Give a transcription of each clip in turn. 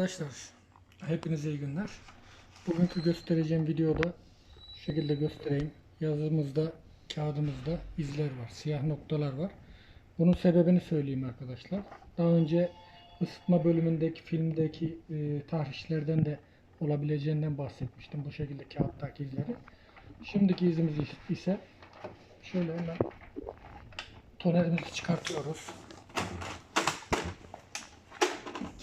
Arkadaşlar hepinize iyi günler. Bugünkü göstereceğim videoda şu şekilde göstereyim. Yazımızda, kağıdımızda izler var. Siyah noktalar var. Bunun sebebini söyleyeyim arkadaşlar. Daha önce ısıtma bölümündeki filmdeki e, tahrişlerden de olabileceğinden bahsetmiştim. Bu şekilde kağıttaki izleri. Şimdiki izimiz is- ise şöyle hemen tonerimizi çıkartıyoruz.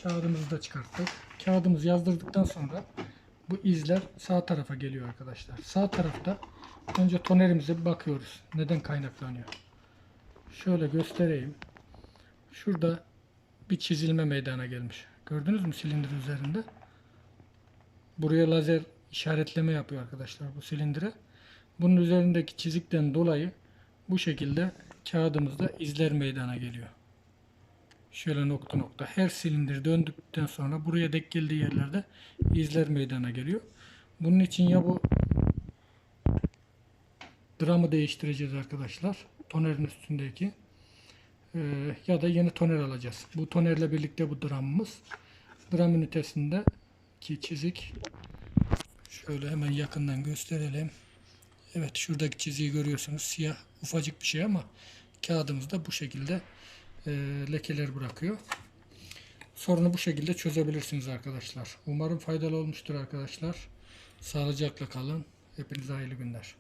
Kağıdımızı da çıkarttık. Kağıdımızı yazdırdıktan sonra bu izler sağ tarafa geliyor arkadaşlar. Sağ tarafta önce tonerimize bakıyoruz. Neden kaynaklanıyor? Şöyle göstereyim. Şurada bir çizilme meydana gelmiş. Gördünüz mü silindir üzerinde? Buraya lazer işaretleme yapıyor arkadaşlar bu silindire. Bunun üzerindeki çizikten dolayı bu şekilde kağıdımızda izler meydana geliyor. Şöyle nokta nokta. Her silindir döndükten sonra buraya dek geldiği yerlerde izler meydana geliyor. Bunun için ya bu dramı değiştireceğiz arkadaşlar. Tonerin üstündeki. Ee, ya da yeni toner alacağız. Bu tonerle birlikte bu dramımız. Dram ünitesinde ki çizik şöyle hemen yakından gösterelim. Evet şuradaki çiziyi görüyorsunuz. Siyah ufacık bir şey ama kağıdımızda bu şekilde e, lekeler bırakıyor. Sorunu bu şekilde çözebilirsiniz arkadaşlar. Umarım faydalı olmuştur arkadaşlar. Sağlıcakla kalın. Hepinize hayırlı günler.